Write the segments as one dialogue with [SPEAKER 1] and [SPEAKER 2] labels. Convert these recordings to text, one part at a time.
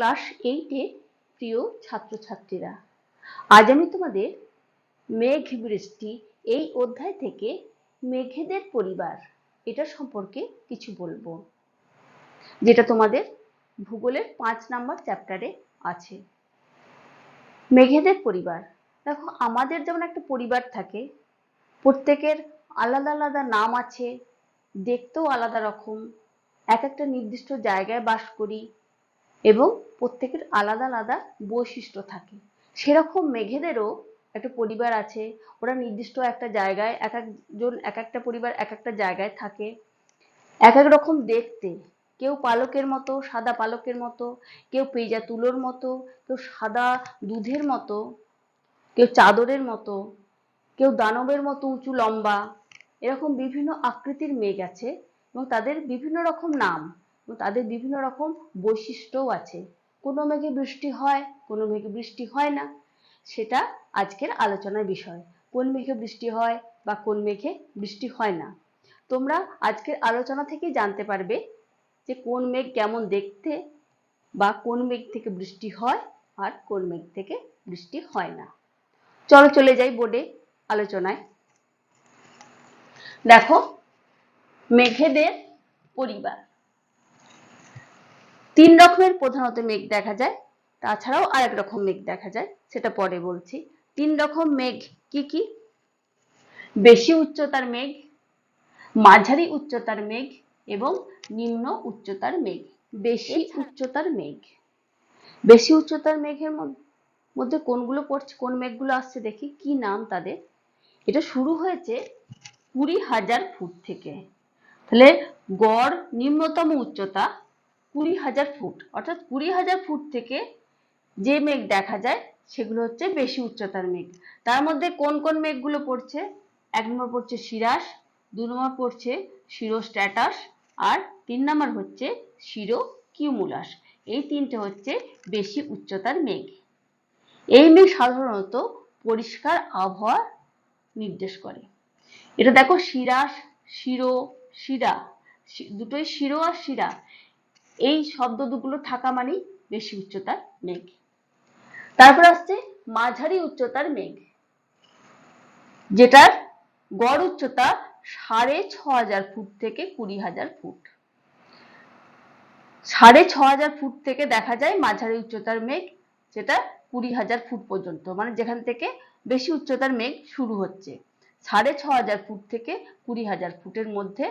[SPEAKER 1] Class এইটে প্রিয় ছাত্রছাত্রীরা, আজ আমি তোমাদের মেঘ বৃষ্টি এই অধ্যায় থেকে মেঘেদের পরিবার এটা সম্পর্কে কিছু বলব, যেটা তোমাদের ভূগোলের পাঁচ নাম্বার চ্যাপ্টারে আছে। মেঘেদের পরিবার, দেখো আমাদের যেমন একটা পরিবার থাকে, প্রত্যেকের আলাদা আলাদা নাম আছে, দেখতেও আলাদা রকম, এক একটা নির্দিষ্ট জায়গায় বাস করি এবং প্রত্যেকের আলাদা আলাদা বৈশিষ্ট্য থাকে। সেরকম মেঘেদেরও একটা পরিবার আছে, ওরা নির্দিষ্ট একটা জায়গায় এক একজন এক একটা পরিবার এক একটা জায়গায় থাকে। এক এক রকম দেখতে। কেউ পালকের মতো, সাদা পালকের মতো, কেউ পেঁজা তুলোর মতো, কেউ সাদা দুধের মতো, কেউ চাদরের মতো, কেউ দানবের মতো উঁচু লম্বা। এরকম বিভিন্ন আকৃতির মেঘ আছে এবং তাদের বিভিন্ন রকম নাম। তাদের বিভিন্ন রকম বৈশিষ্ট্যও আছে। কোনো মেঘে বৃষ্টি হয়, কোনো মেঘে বৃষ্টি হয় না। সেটা আজকের আলোচনার বিষয়। কোন মেঘে বৃষ্টি হয় বা কোন মেঘে বৃষ্টি হয় না। তোমরা আজকের আলোচনা থেকেই জানতে পারবে যে কোন মেঘ কেমন দেখতে বা কোন মেঘ থেকে বৃষ্টি হয় আর কোন মেঘ থেকে বৃষ্টি হয় না। চলো চলে যাই বোর্ডে আলোচনায়। দেখো, মেঘেদের পরিবার। তিন রকমের প্রধানত মেঘ দেখা যায় তাছাড়াও আরেক রকম মেঘ দেখা যায় সেটা পরে বলছি। তিন রকম মেঘ কি কি? বেশি উচ্চতার মেঘ মাঝারি উচ্চতার মেঘ এবং নিম্ন উচ্চতার মেঘ। বেশি উচ্চতার মেঘ। বেশি উচ্চতার মেঘের মধ্যে কোনগুলো পড়ছে কোন মেঘগুলো আসছে দেখি কি নাম তাদের? এটা শুরু হয়েছে কুড়ি হাজার ফুট থেকে। তাহলে গড় নিম্নতম উচ্চতা কুড়ি হাজার ফুট, অর্থাৎ কুড়ি হাজার ফুট থেকে যে মেঘ দেখা যায়, সেগুলো হচ্ছে বেশি উচ্চতার মেঘ। তার মধ্যে কোন কোন মেঘগুলো পড়ছে? এক নম্বর পড়ছে শিরাস, দু নম্বর পড়ছে শিরো স্ট্যাটাস আর তিন নম্বর হচ্ছে শিরো কিউমুলাস এই তিনটে হচ্ছে বেশি উচ্চতার মেঘ। এই মেঘ সাধারণত পরিষ্কার আবহাওয়া নির্দেশ করে। এটা দেখো শিরাস, শিরো, শিরা। দুটোই শিরো আর শিরা। এই শব্দ দুগুলো থাকা মানেই বেশি উচ্চতার মেঘ। তারপর আসছে মাঝারি উচ্চতার মেঘ, যেটার গড় উচ্চতা সাড়ে ছ হাজার ফুট থেকে কুড়ি হাজার ফুট। সাড়ে ছ হাজার ফুট থেকে দেখা যায় মাঝারি উচ্চতার মেঘ, যেটা কুড়ি হাজার ফুট পর্যন্ত মানে যেখান থেকে বেশি উচ্চতার মেঘ শুরু হচ্ছে। সাড়ে ছ হাজার ফুট থেকে কুড়ি হাজার ফুটের মধ্যে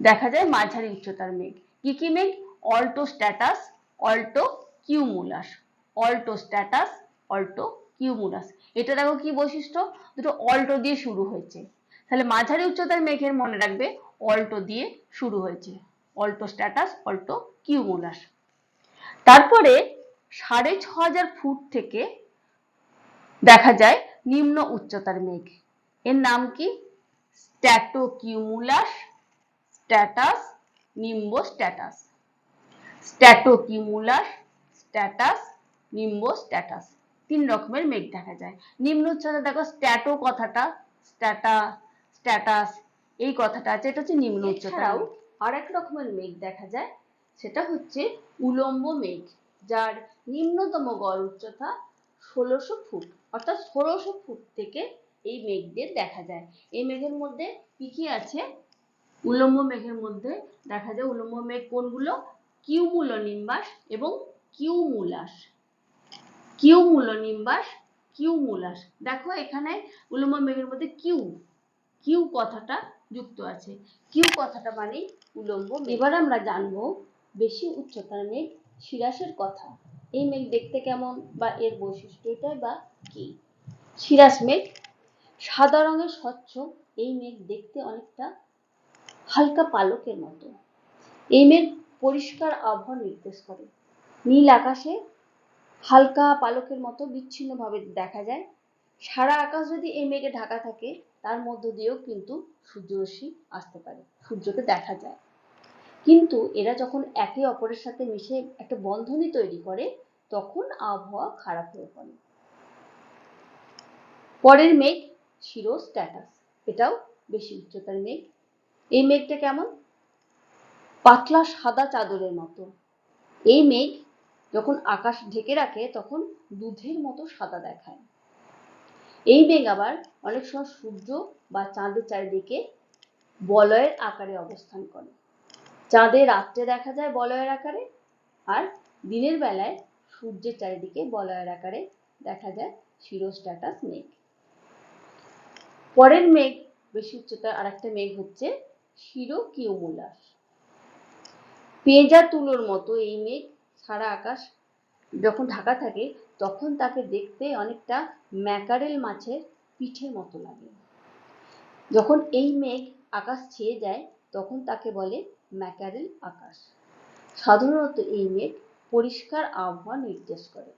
[SPEAKER 1] দেখা যায় মাঝারি উচ্চতার মেঘ। কি কি মেঘ? Alto stratus alto cumulus alto stratus alto cumulus এটা দেখো কি বৈশিষ্ট্য? দুটো অল্টো দিয়ে শুরু হয়েছে। তাহলে মাঝারি উচ্চতার মেঘের মনে রাখবে অল্টো দিয়ে শুরু হয়েছে। অল্টো স্ট্যাটাস অল্টো কিউমুলাস তারপরে সাড়ে ছ হাজার ফুট থেকে দেখা যায় নিম্ন উচ্চতার মেঘ। এর নাম কি? Stratocumulus stratus nimbostratus stratocumulus stratus nimbostratus তিন রকমের মেঘ দেখা যায়। নিম্ন উচ্চতা দেখো স্ট্যাটো কথাটা স্ট্যাটা স্ট্যাটাস এই কথাটা আছে, এটা হচ্ছে নিম্ন উচ্চতাও আর এক রকমের মেঘ দেখা যায়, সেটা হচ্ছে উলম্ব মেঘ, যার নিম্নতম গড় উচ্চতা ষোলোশো ফুট, অর্থাৎ ষোলোশো ফুট থেকে এই মেঘদের দেখা যায়। এই মেঘের মধ্যে কি কি আছে? উলম্ব মেঘের মধ্যে দেখা যায়, উলম্ব মেঘ কোনগুলো? কিউমুলোনিম্বাস এবং কিউমুলাস। Cumulonimbus, cumulus. দেখো এখানে উলম্ব মেঘের মধ্যে কিউ কিউ কথাটা যুক্ত আছে। কিউ কথাটা মানে উলম্ব এবার আমরা জানব বেশি উচ্চতার মেঘ শিরাসের কথা। এই মেঘ দেখতে কেমন বা এর বৈশিষ্ট্যটাই বা কি? শিরাস মেঘ, সাদা রঙের স্বচ্ছ, এই মেঘ দেখতে অনেকটা হালকা পালকের মতো। এই মেঘ পরিষ্কার আবহাওয়া নির্দেশ করে। নীল আকাশে হালকা পালকের মতো বিচ্ছিন্নভাবে দেখা যায়। সারা আকাশ যদি এই মেঘে ঢাকা থাকে, তার মধ্য দিয়েও কিন্তু সূর্যরশ্মি আসতে পারে, সূর্যকে দেখা যায়। কিন্তু এরা যখন একে অপরের সাথে মিশে একটা বন্ধনী তৈরি করে, তখন আবহাওয়া খারাপ হয়ে পড়ে। পরের মেঘ শিরো স্ট্যাটাস এটাও বেশি উচ্চতার মেঘ। এই মেঘটা কেমন? পাতলা সাদা চাদরের মতো। এই মেঘ যখন আকাশ ঢেকে রাখে, তখন দুধের মতো সাদা দেখায়। এই মেঘ আবার অনেক সময় সূর্য বা চাঁদের চারিদিকে বলয়ের আকারে অবস্থান করে। চাঁদে রাত্রে দেখা যায় বলয়ের আকারে, আর দিনের বেলায় সূর্যের চারিদিকে বলয়ের আকারে দেখা যায় সিরোস্ট্যাটাস মেঘ। পরের মেঘ, বেশি উচ্চতার আরেকটা মেঘ হচ্ছে সিরোকিউমুলাস পেঁজা তুলোর মতো এই মেঘ সারা আকাশ যখন ঢাকা থাকে, তখন তাকে দেখতে অনেকটা ম্যাকারেল মাছের পিঠের মতো লাগে। যখন এই মেঘ আকাশ ছেয়ে যায়, তখন তাকে বলে ম্যাকারেল আকাশ। সাধারণত এই মেঘ পরিষ্কার আবহাওয়া নির্দেশ করে।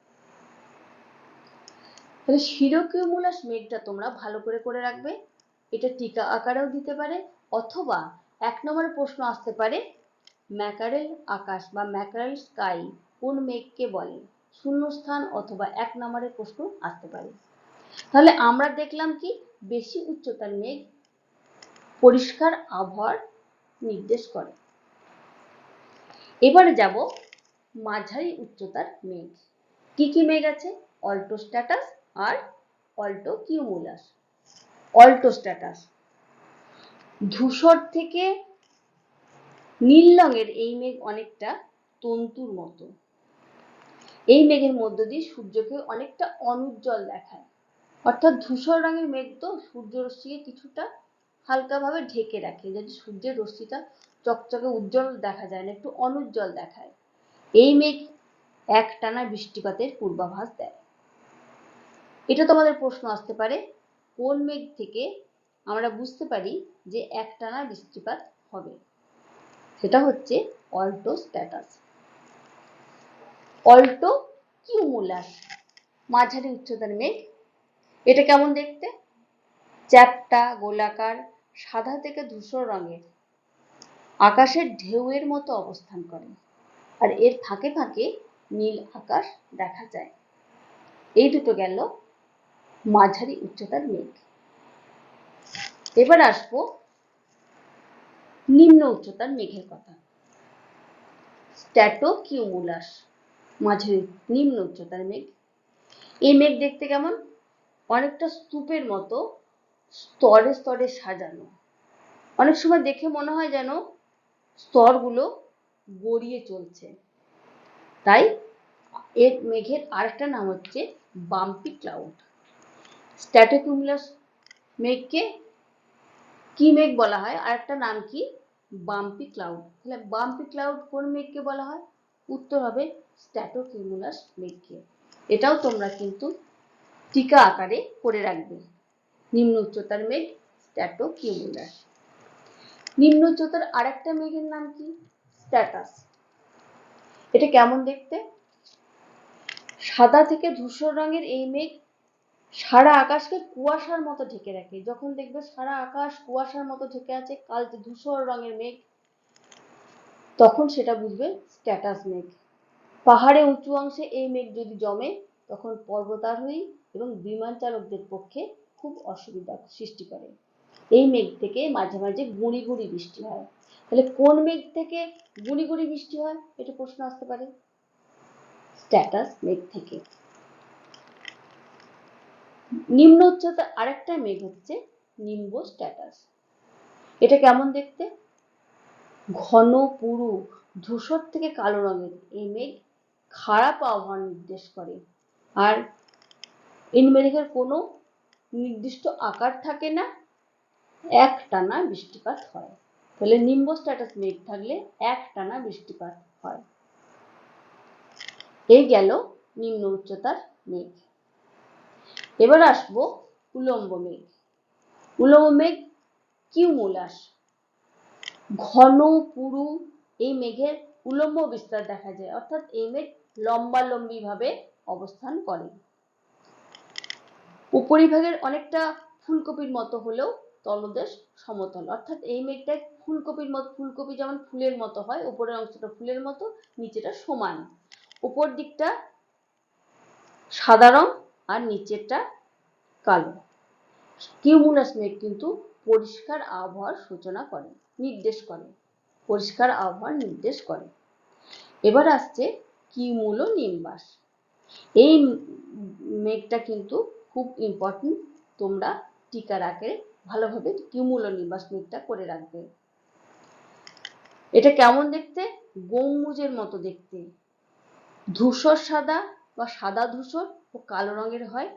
[SPEAKER 1] তাহলে শিরোকিউমুলাস মেঘটা তোমরা ভালো করে করে রাখবে। এটা টিকা আকারেও দিতে পারে, অথবা এক নম্বরে প্রশ্ন আসতে পারে ম্যাকারেল আকাশ বা ম্যাকারেল স্কাই কোন মেঘকে বলে? শূন্যস্থান অথবা এক নম্বরের প্রশ্ন আসতে পারে। তাহলে আমরা দেখলাম কি? বেশি উচ্চতার মেঘ পরিষ্কার আবহাওয়ার নির্দেশ করে। এবারে যাব মাঝারি উচ্চতার মেঘ। কি কি মেঘ আছে? অল্টোস্ট্যাটাস আর অল্টো কিউমুলাস। অল্টোস্ট্যাটাস ধূসর থেকে নীল রঙের এই মেঘ অনেকটা তন্তুর মতো। এই মেঘের মধ্য দিয়ে সূর্যকে অনেকটা অনুজ্জ্বল দেখায়। অর্থাৎ ধূসর রঙের মেঘ তো সূর্য রশ্মিকে কিছুটা হালকাভাবে ঢেকে রাখে, যাতে সূর্যের রশ্মিটা চকচকে উজ্জ্বল দেখা যায় না, একটু অনুজ্জ্বল দেখায়। এই মেঘ একটানা বৃষ্টিপাতের পূর্বাভাস দেয়। এটা তোমাদের প্রশ্ন আসতে পারে, কোন মেঘ থেকে আমরা বুঝতে পারি যে একটানা বৃষ্টিপাত হবে? সেটা হচ্ছে অল্টো স্ট্যাটাস। অল্টো কিউমুলাস, মাঝারি উচ্চতার মেঘ। এটা কেমন দেখতে? চ্যাপ্টা, গোলাকার, সাদা থেকে ধূসর রঙের। আকাশের ঢেউয়ের মতো অবস্থান করে। আর এর ফাঁকে ফাঁকে নীল আকাশ দেখা যায়। এই দুটো গেল মাঝারি উচ্চতার মেঘ। এবার আসব নিম্ন উচ্চতার মেঘের কথা। স্ট্যাটোকিউমুলাস মাঝারি নিম্ন উচ্চতার মেঘ। এই মেঘ দেখতে কেমন? অনেকটা স্তূপের মতো স্তরে স্তরে সাজানো। অনেক সময় দেখে মনে হয় যেন স্তরগুলো গড়িয়ে চলছে। তাই এর মেঘের আরেকটা নাম হচ্ছে বাম্পি ক্লাউড। স্ট্যাটোকিউমুলাস মেঘকে কি মেঘ বলা হয়? আরেকটা নাম কি? Bumpy cloud. তাহলে বাম্পি ক্লাউড কোন মেঘকে বলা হয়? উত্তর হবে স্ট্যাটোকিউমুলাস মেঘকে। এটাও তোমরা কিন্তু টিকা আকারে করে রাখবে। নিম্ন উচ্চতার মেঘ স্ট্যাটোকিউমুলাস। নিম্ন উচ্চতার আরেকটা মেঘের নাম কি? স্ট্যাটাস। এটা কেমন দেখতে? সাদা থেকে ধূসর রঙের এই মেঘ সারা আকাশকে কুয়াশার মতো ঢেকে রাখে। যখন দেখবে সারা আকাশ কুয়াশার মতো ঢেকে আছে কালচে ধূসর রঙের মেঘ, তখন সেটা বুঝবে স্ট্যাটাস মেঘ। পাহাড়ে উঁচু অংশে এই মেঘ যদি জমে, তখন পর্বতারোহী এবং বিমান চালকদের পক্ষে খুব অসুবিধা সৃষ্টি করে। এই মেঘ থেকে মাঝে মাঝে গুঁড়ি গুঁড়ি বৃষ্টি হয়। তাহলে কোন মেঘ থেকে গুঁড়ি গুঁড়ি বৃষ্টি হয়? এটা প্রশ্ন আসতে পারে। স্ট্যাটাস মেঘ থেকে। নিম্ন উচ্চতার আরেকটা মেঘ হচ্ছে নিম্ব স্ট্যাটাস এটা কেমন দেখতে? ঘন, পুরু, ধূসর থেকে কালো রঙের এই মেঘ খারাপ আবহাওয়া নির্দেশ করে। আর এই মেঘের কোনো নির্দিষ্ট আকার থাকে না এক টানা বৃষ্টিপাত হয়। তাহলে নিম্ব স্ট্যাটাস মেঘ থাকলে এক টানা বৃষ্টিপাত হয়। এই গেল নিম্ন উচ্চতার মেঘ। এবার আসব উলম্ব মেঘ। উলম্ব মেঘ কিউমুলাস ঘন, পুরু এই মেঘের উলম্ব বিস্তার দেখা যায়। অর্থাৎ এই মেঘ লম্বালম্বি ভাবে অবস্থান করে। উপরিভাগের অনেকটা ফুলকপির মতো হলেও তলদেশ সমতল। অর্থাৎ এই মেঘটা ফুলকপির মতো, ফুলকপি যেমন ফুলের মতো হয়, উপরের অংশটা ফুলের মতো, নিচেটা সমান। উপর দিকটা সাদা রং আর নিচেরটা কালো। কিউমুলাস মেঘ কিন্তু পরিষ্কার আবহাওয়ার সূচনা করে, নির্দেশ করে। পরিষ্কার আবহাওয়ার নির্দেশ করে। এবার আসছে কিউমুলো নিম্বাস। এই মেঘটা কিন্তু খুব ইম্পর্টেন্ট তোমরা টিকার আকারে ভালোভাবে কিউমুলো নিম্বাস মেঘটা করে রাখবে। এটা কেমন দেখতে? গম্বুজের মতো দেখতে। ধূসর সাদা বা সাদা ধূসর ও কালো রঙের হয়।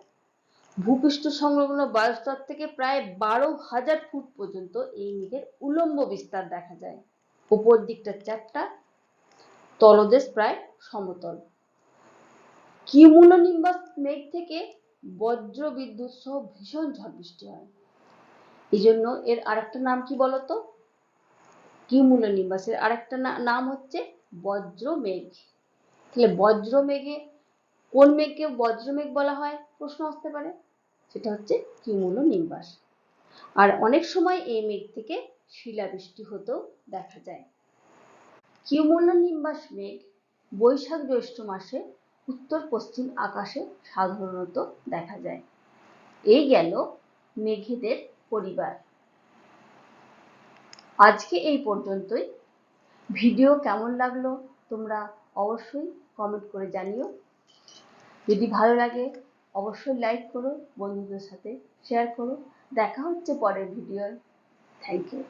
[SPEAKER 1] ভূপৃষ্ঠ সংলগ্ন বায়ুস্তর থেকে প্রায় বারো হাজার ফুট পর্যন্ত এই মেঘের উলম্ব বিস্তার দেখা যায়। উপর দিকটা চ্যাপ্টা তলদেশ প্রায় সমতল। কিউমুলোনিম্বাস মেঘ থেকে বজ্র বিদ্যুৎ সহ ভীষণ ঝড় বৃষ্টি হয়। এই জন্য এর আরেকটা নাম কি বলতো? কিউমুলোনিম্বাসের আরেকটা নাম হচ্ছে বজ্র মেঘ তাহলে বজ্র মেঘে কোন মেঘকে বজ্র মেঘ বলা হয়, প্রশ্ন আসতে পারে। সেটা হচ্ছে কিউমুলোনিম্বাস আর অনেক সময় এই মেঘ থেকে শিলাবৃষ্টি হতেও দেখা যায়। কিউমুলোনিম্বাস মেঘ বৈশাখ জ্যৈষ্ঠ মাসে উত্তর পশ্চিম আকাশে সাধারণত দেখা যায়। এই গেল মেঘেদের পরিবার। আজকে এই পর্যন্তই। ভিডিও কেমন লাগল তোমরা অবশ্যই কমেন্ট করে জানিও। যদি ভালো লাগে, অবশ্যই লাইক করো, বন্ধুদের সাথে শেয়ার করো। দেখা হচ্ছে পরের ভিডিও থ্যাংক ইউ